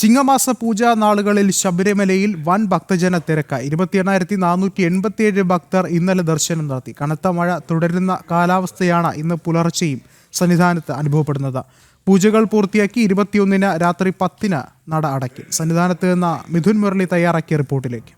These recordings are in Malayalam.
ചിങ്ങമാസ പൂജാ നാളുകളിൽ ശബരിമലയിൽ വൻ ഭക്തജന തിരക്ക് ഇരുപത്തി എണ്ണായിരത്തി നാനൂറ്റി എൺപത്തിയേഴ് ഭക്തർ ഇന്നലെ ദർശനം നടത്തി. കനത്ത മഴ തുടരുന്ന കാലാവസ്ഥയാണ് ഇന്ന് പുലർച്ചെയും സന്നിധാനത്ത് അനുഭവപ്പെടുന്നത്. പൂജകൾ പൂർത്തിയാക്കി ഇരുപത്തിയൊന്നിന് രാത്രി പത്തിന് നട അടയ്ക്കും. സന്നിധാനത്ത് നിന്ന് മിഥുൻ മുരളി തയ്യാറാക്കിയ റിപ്പോർട്ടിലേക്ക്.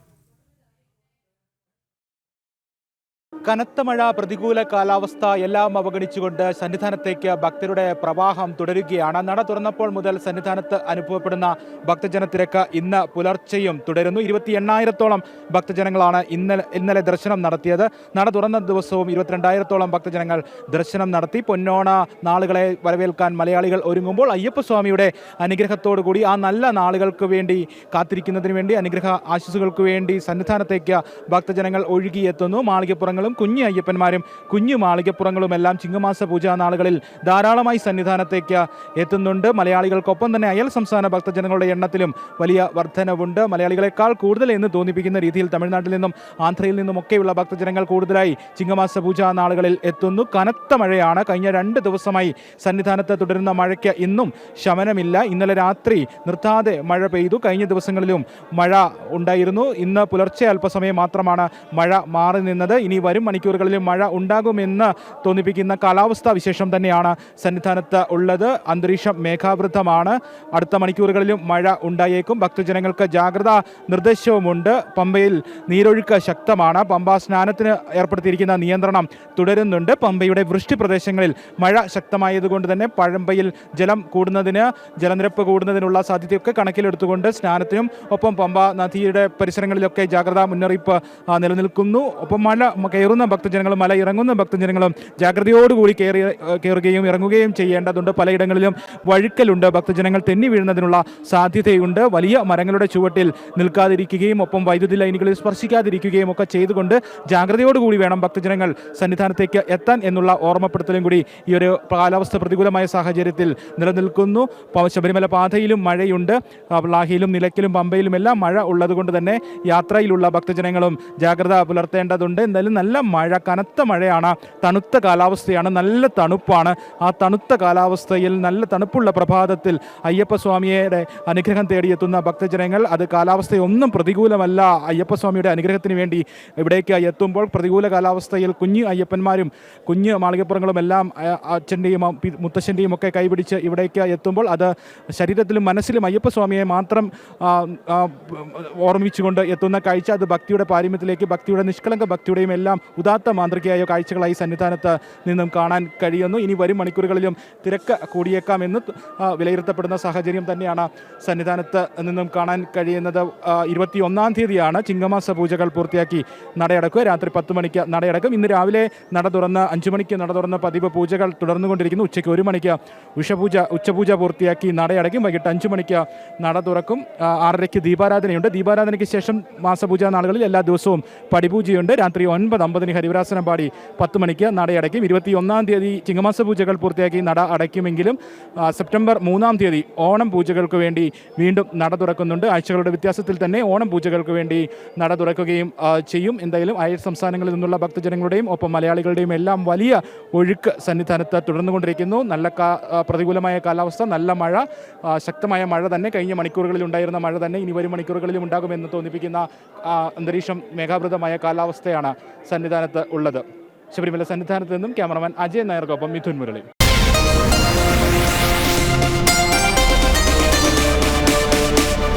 കനത്ത മഴ പ്രതികൂല കാലാവസ്ഥ എല്ലാം അവഗണിച്ചുകൊണ്ട് സന്നിധാനത്തേക്ക് ഭക്തരുടെ പ്രവാഹം തുടരുകയാണ്. നട തുറന്നപ്പോൾ മുതൽ സന്നിധാനത്ത് അനുഭവപ്പെടുന്ന ഭക്തജന തിരക്ക് ഇന്ന് പുലർച്ചെയും തുടരുന്നു. ഇരുപത്തി എണ്ണായിരത്തോളം ഭക്തജനങ്ങളാണ് ഇന്നലെ ഇന്നലെ ദർശനം നടത്തിയത്. നട തുറന്ന ദിവസവും ഇരുപത്തിരണ്ടായിരത്തോളം ഭക്തജനങ്ങൾ ദർശനം നടത്തി. പൊന്നോണ നാളുകളെ വരവേൽക്കാൻ മലയാളികൾ ഒരുങ്ങുമ്പോൾ അയ്യപ്പസ്വാമിയുടെ അനുഗ്രഹത്തോടു കൂടി ആ നല്ല നാളുകൾക്ക് വേണ്ടി കാത്തിരിക്കുന്നതിന് വേണ്ടി അനുഗ്രഹ ആശിസുകൾക്ക് വേണ്ടി സന്നിധാനത്തേക്ക് ഭക്തജനങ്ങൾ ഒഴുകിയെത്തുന്നു. മാളികപ്പുറങ്ങളും കുഞ്ഞു അയ്യപ്പന്മാരും കുഞ്ഞു മാളികപ്പുറങ്ങളുമെല്ലാം ചിങ്ങമാസ പൂജാ നാളുകളിൽ ധാരാളമായി സന്നിധാനത്തേക്ക് എത്തുന്നുണ്ട്. മലയാളികൾക്കൊപ്പം തന്നെ അയൽ സംസ്ഥാന ഭക്തജനങ്ങളുടെ എണ്ണത്തിലും വലിയ വർധനവുണ്ട്. മലയാളികളെക്കാൾ കൂടുതൽ എന്ന് തോന്നിപ്പിക്കുന്ന രീതിയിൽ തമിഴ്നാട്ടിൽ നിന്നും ആന്ധ്രയിൽ നിന്നും ഒക്കെയുള്ള ഭക്തജനങ്ങൾ കൂടുതലായി ചിങ്ങമാസ പൂജാ നാളുകളിൽ എത്തുന്നു. കനത്ത മഴയാണ്. കഴിഞ്ഞ രണ്ട് ദിവസമായി സന്നിധാനത്ത് തുടരുന്ന മഴയ്ക്ക് ഇന്നും ശമനമില്ല. ഇന്നലെ രാത്രി നിർത്താതെ മഴ പെയ്തു. കഴിഞ്ഞ ദിവസങ്ങളിലും മഴ ഉണ്ടായിരുന്നു. ഇന്ന് പുലർച്ചെ അല്പസമയം മാത്രമാണ് മഴ മാറി നിന്നത്. ഇനി വരും മണിക്കൂറുകളിലും മഴ ഉണ്ടാകുമെന്ന് തോന്നിപ്പിക്കുന്ന കാലാവസ്ഥാ വിശേഷം തന്നെയാണ് സന്നിധാനത്ത് ഉള്ളത്. അന്തരീക്ഷം മേഘാവൃതമാണ്. അടുത്ത മണിക്കൂറുകളിലും മഴ ഉണ്ടായേക്കും. ഭക്തജനങ്ങൾക്ക് ജാഗ്രതാ നിർദ്ദേശവുമുണ്ട്. പമ്പയിൽ നീരൊഴുക്ക് ശക്തമാണ്. പമ്പ സ്നാനത്തിന് ഏർപ്പെടുത്തിയിരിക്കുന്ന നിയന്ത്രണം തുടരുന്നുണ്ട്. പമ്പയുടെ വൃഷ്ടി പ്രദേശങ്ങളിൽ മഴ ശക്തമായതുകൊണ്ട് തന്നെ പഴമ്പയിൽ ജലം കൂടുന്നതിന് ജലനിരപ്പ് കൂടുന്നതിനുള്ള സാധ്യതയൊക്കെ കണക്കിലെടുത്തുകൊണ്ട് സ്നാനത്തിനും ഒപ്പം പമ്പ നദിയുടെ പരിസരങ്ങളിലൊക്കെ ജാഗ്രതാ മുന്നറിയിപ്പ് നിലനിൽക്കുന്നു. ഒപ്പം മല കയറുന്ന ഭക്തജനങ്ങളും മല ഇറങ്ങുന്ന ഭക്തജനങ്ങളും ജാഗ്രതയോടുകൂടി കയറി കയറുകയും ഇറങ്ങുകയും ചെയ്യേണ്ടതുണ്ട്. പലയിടങ്ങളിലും വഴുക്കലുണ്ട്. ഭക്തജനങ്ങൾ തെന്നി വീഴുന്നതിനുള്ള സാധ്യതയുണ്ട്. വലിയ മരങ്ങളുടെ ചുവട്ടിൽ നിൽക്കാതിരിക്കുകയും ഒപ്പം വൈദ്യുതി ലൈനുകളിൽ സ്പർശിക്കാതിരിക്കുകയും ഒക്കെ ചെയ്തുകൊണ്ട് ജാഗ്രതയോടുകൂടി വേണം ഭക്തജനങ്ങൾ സന്നിധാനത്തേക്ക് എത്താൻ എന്നുള്ള ഓർമ്മപ്പെടുത്തലും കൂടി ഈ ഒരു കാലാവസ്ഥ പ്രതികൂലമായ സാഹചര്യത്തിൽ നിലനിൽക്കുന്നു. ശബരിമല പാതയിലും മഴയുണ്ട്. ലാഹിയിലും നിലയ്ക്കലും പമ്പയിലും എല്ലാം മഴ ഉള്ളതുകൊണ്ട് തന്നെ യാത്രയിലുള്ള ഭക്തജനങ്ങളും ജാഗ്രത പുലർത്തേണ്ടതുണ്ട്. എന്തായാലും നല്ല മഴ കനത്ത മഴയാണ് തണുത്ത കാലാവസ്ഥയാണ് നല്ല തണുപ്പാണ്. ആ തണുത്ത കാലാവസ്ഥയിൽ നല്ല തണുപ്പുള്ള പ്രഭാതത്തിൽ അയ്യപ്പസ്വാമിയുടെ അനുഗ്രഹം തേടിയെത്തുന്ന ഭക്തജനങ്ങൾ അത് കാലാവസ്ഥയൊന്നും പ്രതികൂലമല്ല. അയ്യപ്പസ്വാമിയുടെ അനുഗ്രഹത്തിന് വേണ്ടി ഇവിടേക്ക് എത്തുമ്പോൾ പ്രതികൂല കാലാവസ്ഥയിൽ കുഞ്ഞ് അയ്യപ്പന്മാരും കുഞ്ഞ് മാളികപ്പുറങ്ങളും എല്ലാം അച്ഛന്റെയും മുത്തശ്ശന്റെയും ഒക്കെ കൈപിടിച്ച് ഇവിടേക്ക് എത്തുമ്പോൾ അത് ശരീരത്തിലും മനസ്സിലും അയ്യപ്പസ്വാമിയെ മാത്രം ഓർമ്മിച്ചുകൊണ്ട് എത്തുന്ന കാഴ്ച. അത് ഭക്തിയുടെ പാരമ്യത്തിലേക്ക് ഭക്തിയുടെ നിഷ്കളങ്ക ഭക്തിയുടെയും എല്ലാം ഉദാത്ത മാന്ത്രികയായ കാഴ്ചകളായി സന്നിധാനത്ത് നിന്നും കാണാൻ കഴിയുന്നു. ഇനി വരും മണിക്കൂറുകളിലും തിരക്ക് കൂടിയേക്കാമെന്ന് വിലയിരുത്തപ്പെടുന്ന സാഹചര്യം തന്നെയാണ് സന്നിധാനത്ത് നിന്നും കാണാൻ കഴിയുന്നത്. ഇരുപത്തി ഒന്നാം തീയതിയാണ് ചിങ്ങമാസ പൂജകൾ പൂർത്തിയാക്കി നടയടക്കുക. രാത്രി പത്ത് മണിക്ക് നടയടക്കും. ഇന്ന് രാവിലെ നട തുറന്ന് അഞ്ചു മണിക്ക് നട തുറന്ന പതിവ് പൂജകൾ തുടർന്നുകൊണ്ടിരിക്കുന്നു. ഉച്ചയ്ക്ക് ഒരു മണിക്ക് ഉഷപൂജ ഉച്ചപൂജ പൂർത്തിയാക്കി നടയടക്കും. വൈകിട്ട് അഞ്ചു മണിക്ക് നട തുറക്കും. ആറരയ്ക്ക് ദീപാരാധനയുണ്ട്. ദീപാരാധനയ്ക്ക് ശേഷം മാസപൂജ നാളുകളിൽ എല്ലാ ദിവസവും പടിപൂജയുണ്ട്. രാത്രി ഒൻപത് അമ്പതിന് ഹരിവരാസനം പാടി പത്ത് മണിക്ക് നടയടയ്ക്കും. ഇരുപത്തി ഒന്നാം തീയതി ചിങ്ങമാസ പൂജകൾ പൂർത്തിയാക്കി നട അടയ്ക്കുമെങ്കിലും സെപ്റ്റംബർ മൂന്നാം തീയതി ഓണം പൂജകൾക്ക് വേണ്ടി വീണ്ടും നട തുറക്കുന്നുണ്ട്. ആഴ്ചകളുടെ വ്യത്യാസത്തിൽ തന്നെ ഓണം പൂജകൾക്ക് വേണ്ടി നട തുറക്കുകയും ചെയ്യും. എന്തായാലും അയൽ സംസ്ഥാനങ്ങളിൽ നിന്നുള്ള ഭക്തജനങ്ങളുടെയും ഒപ്പം മലയാളികളുടെയും എല്ലാം വലിയ ഒഴുക്ക് സന്നിധാനത്ത് തുടർന്നുകൊണ്ടിരിക്കുന്നു. നല്ല പ്രതികൂലമായ കാലാവസ്ഥ നല്ല മഴ ശക്തമായ മഴ തന്നെ കഴിഞ്ഞ മണിക്കൂറുകളിൽ ഉണ്ടായിരുന്ന മഴ തന്നെ ഇനി വരും മണിക്കൂറുകളിലും ഉണ്ടാകുമെന്ന് തോന്നിപ്പിക്കുന്ന അന്തരീക്ഷം മേഘാവൃതമായ കാലാവസ്ഥയാണ് സന്നിധാനത്ത് ഉള്ളത്. ശബരിമല സന്നിധാനത്ത് നിന്നും ക്യാമറമാൻ അജയ് നായർക്കൊപ്പം മിഥുൻ മുരളി.